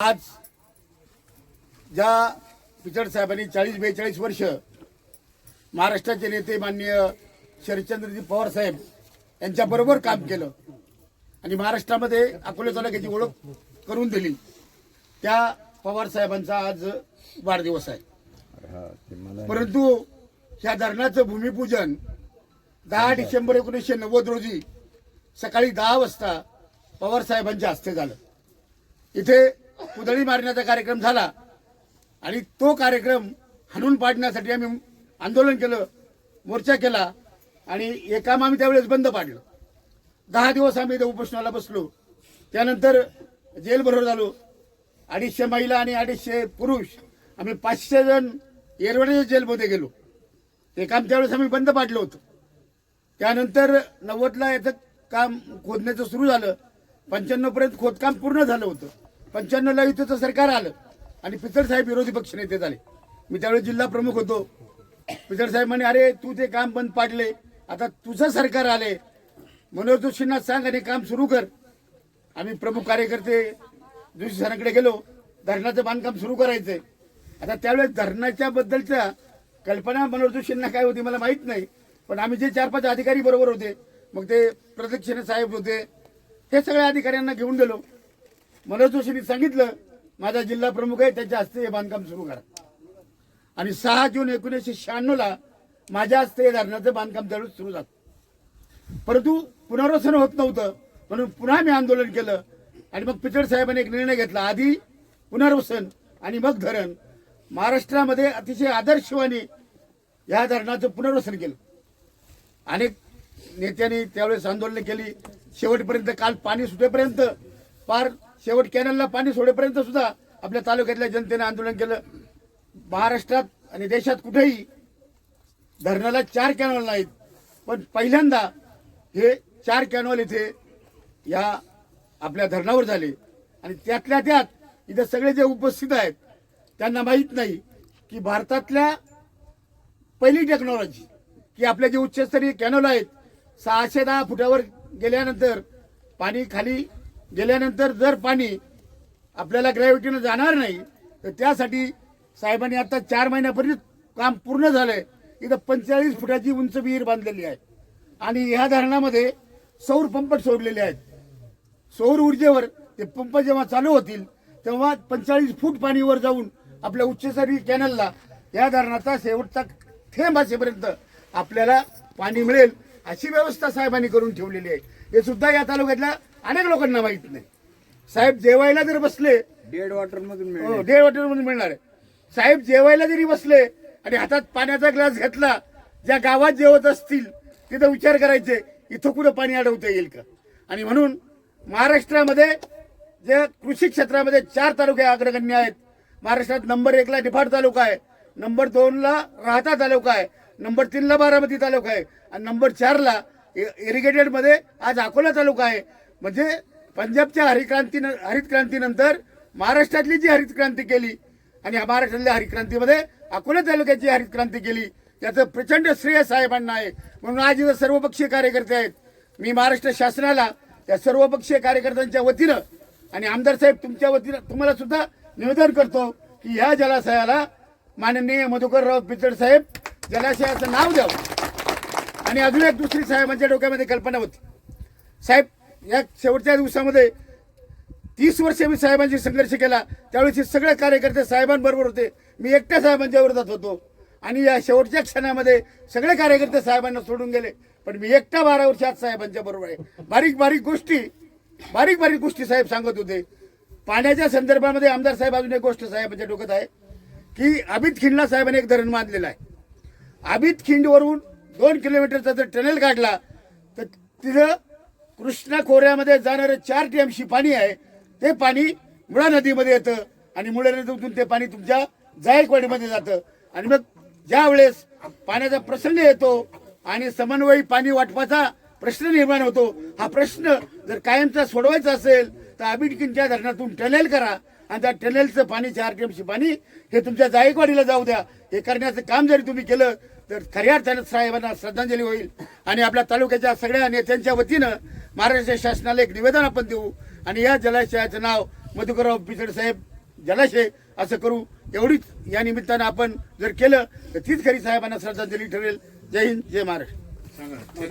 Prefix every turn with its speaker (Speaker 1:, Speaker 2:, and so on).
Speaker 1: आज ज्या पिचड साहेबांनी चाळीस बेचाळीस वर्ष महाराष्ट्राचे नेते माननीय शरदचंद्रजी पवार साहेब यांच्याबरोबर काम केलं आणि महाराष्ट्रामध्ये अकोले तालुक्याची ओळख करून दिली. त्या पवार साहेबांचा आज वाढदिवस आहे. परंतु ह्या धरणाचं भूमिपूजन दहा डिसेंबर एकोणीसशे नव्वद रोजी सकाळी दहा वाजता पवार साहेबांच्या हस्ते झालं. इथे कुदळी मारण्याचा कार्यक्रम झाला. आणि तो कार्यक्रम हाणून पाडण्यासाठी आम्ही आंदोलन केलं मोर्चा केला आणि हे काम आम्ही त्यावेळेस बंद पाडलं. दहा दिवस आम्ही इथे उपोषणाला बसलो. त्यानंतर जेलभरो झालो. अडीचशे महिला आणि अडीचशे पुरुष आम्ही पाचशे जण येरवड्याच्या जेलमध्ये गेलो. ते काम त्यावेळेस आम्ही बंद पाडलं होतं. त्यानंतर नव्वदला याचं काम खोदण्याचं सुरू झालं. पंच्याण्णवपर्यंत खोदकाम पूर्ण झालं होतं. पंच्याण्णवला युतीचं सरकार आलं आणि पिचड साहेब विरोधी पक्ष नेते झाले. मी त्यावेळेस जिल्हा प्रमुख होतो. पिचड साहेब म्हणे अरे तू ते काम बंद पाडले. आता तुझं सरकार आले मनोहर जोशींना सांग आणि काम सुरू कर. आम्ही प्रमुख कार्यकर्ते जोशी सरांकडे गेलो. धरणाचं बांधकाम सुरू करायचंय. आता त्यावेळेस धरणाच्या बद्दलच्या कल्पना मनोहर जोशींना काय होती मला माहीत नाही. पण आम्ही जे चार पाच अधिकारी बरोबर होते मग ते प्रदक्षिणे साहेब होते हे सगळ्या अधिकाऱ्यांना घेऊन गेलो. मनोज जोशींनी सांगितलं माझा जिल्हा प्रमुख आहे त्याच्या हस्ते हे बांधकाम सुरू करा. आणि सहा जून एकोणीसशे शहाण्णवला माझ्या हस्ते हे धरणाचं बांधकाम त्यावेळेस सुरू झालं. परंतु पुनर्वसन होत नव्हतं म्हणून पुन्हा मी आंदोलन केलं आणि मग पिचड साहेबांनी एक निर्णय घेतला. आधी पुनर्वसन आणि मग धरण. महाराष्ट्रामध्ये अतिशय आदर्शवाने या धरणाचं पुनर्वसन केलं. अनेक नेत्यांनी त्यावेळेस आंदोलन केली. शेवटपर्यंत काल पाणी सुटेपर्यंत फार शेवट कॅनलला पाणी सोडेपर्यंत सुद्धा आपल्या तालुक्यातल्या जनतेने आंदोलन केलं. महाराष्ट्रात आणि देशात कुठेही धरणाला चार कॅनॉल नाहीत. पण पहिल्यांदा हे चार कॅनॉल इथे या आपल्या धरणावर झाले. आणि त्यातल्या त्यात इथे सगळे जे उपस्थित आहेत त्यांना माहीत नाही की भारतातल्या पहिली टेक्नॉलॉजी की आपले जे उच्चस्तरीय कॅनॉल आहेत सहाशे दहा फुटावर गेल्यानंतर पाणी खाली गेल्यानंतर जर पाणी आपल्याला ग्रॅव्हिटीनं जाणार नाही तर त्यासाठी साहेबांनी आता चार महिन्यापूर्वी काम पूर्ण झालंय. इथं पंचेचाळीस फुटाची उंच विहीर बांधलेली आहे. आणि ह्या धरणामध्ये सौर पंप सोडलेले आहेत. सौर ऊर्जेवर ते पंप जेव्हा चालू होतील तेव्हा पंचेचाळीस फूट पाणीवर जाऊन आपल्या उच्चस्तरीय कॅनलला या धरणाचा शेवटचा थेंब असेपर्यंत आपल्याला पाणी मिळेल. अशी व्यवस्था साहेबांनी करून ठेवलेली आहे. हे सुद्धा या तालुक्यातल्या अनेक लोकांना माहीत नाही. साहेब जेवायला जर बसले
Speaker 2: डेड वॉटर मधून
Speaker 1: हो डेड हॉटेलमधून मिळणार आहे. साहेब जेवायला जरी बसले आणि हातात पाण्याचा ग्लास घेतला ज्या गावात जेवत असतील तिथं विचार करायचे इथं कुठं पाणी अडवता येईल का? आणि म्हणून महाराष्ट्रामध्ये जे कृषी क्षेत्रामध्ये चार तालुके अग्रगण्य आहेत. महाराष्ट्रात नंबर एकला निफाड तालुका आहे. नंबर दोनला राहता तालुका आहे. नंबर तीनला बारामती तालुका आहे. आणि नंबर चारला इरिगेटेडमध्ये आज अकोला तालुका आहे. म्हणजे पंजाबच्या हरिक्रांती हरित क्रांतीनंतर महाराष्ट्रातली जी हरित क्रांती केली आणि महाराष्ट्रातल्या हरित क्रांतीमध्ये अकोला तालुक्याची हरित क्रांती केली त्याचं प्रचंड श्रेय साहेबांना आहे. म्हणून आज इथं सर्वपक्षीय कार्यकर्ते आहेत. मी महाराष्ट्र शासनाला त्या सर्वपक्षीय कार्यकर्त्यांच्या वतीनं आणि आमदार साहेब तुमच्या वतीनं तुम्हाला सुद्धा निवेदन करतो की ह्या जलाशयाला माननीय मधुकरराव पिचड साहेब जलाशयाचं नाव द्यावं. आणि अजून एक दुसरी साहेबांच्या डोक्यामध्ये कल्पना होती. साहेब या शेवटच्या दिवसामध्ये तीस वर्ष मी साहेबांशी संघर्ष केला. त्यावेळेस सगळे कार्यकर्ते साहेबांबरोबर होते. मी एकट्या साहेबांच्या विरोधात होतो. आणि या शेवटच्या क्षणामध्ये सगळे कार्यकर्ते साहेबांना सोडून गेले. पण मी एकटा बारा वर्षात साहेबांच्या बरोबर आहे. बारीक बारीक गोष्टी बारीक बारीक गोष्टी साहेब सांगत होते. पाण्याच्या संदर्भामध्ये आमदार साहेब अजून एक गोष्ट साहेबांच्या डोक्यात आहे की अमित खिंडला साहेबांनी एक धरण बांधलेलं आहे. आबित खिंडवरून दोन किलोमीटरचा जर टनेल काढला तर तिथं कृष्णा खोऱ्यामध्ये जाणारं चार टी एमशी पाणी आहे. ते पाणी मुळा नदीमध्ये येतं आणि मुळा नदीतून ते पाणी तुमच्या जायकवाडीमध्ये जातं. आणि मग ज्या वेळेस पाण्याचा प्रसंग येतो आणि समन्वयी पाणी वाटपाचा प्रश्न निर्माण होतो हा प्रश्न जर कायमचा सोडवायचा असेल तर अबिटकिनच्या धरणातून टनेल करा. आणि त्या टनेलचं पाणी चार टीएमसी पाणी हे तुमच्या जायकवाडीला जाऊ द्या. हे करण्याचं काम जरी तुम्ही केलं तर खऱ्या अर्थानं साहेबांना श्रद्धांजली होईल. आणि आपल्या तालुक्याच्या सगळ्या नेत्यांच्या वतीनं महाराष्ट्र शासनाला एक निवेदन आपण देऊ. आणि या जलाशयाचं नाव मधुकरराव पिचड साहेब जलाशय असं करू. एवढीच या निमित्तानं आपण जर केलं तर तीच खरी साहेबांना श्रद्धांजली ठरेल. जय हिंद जय महाराष्ट्र.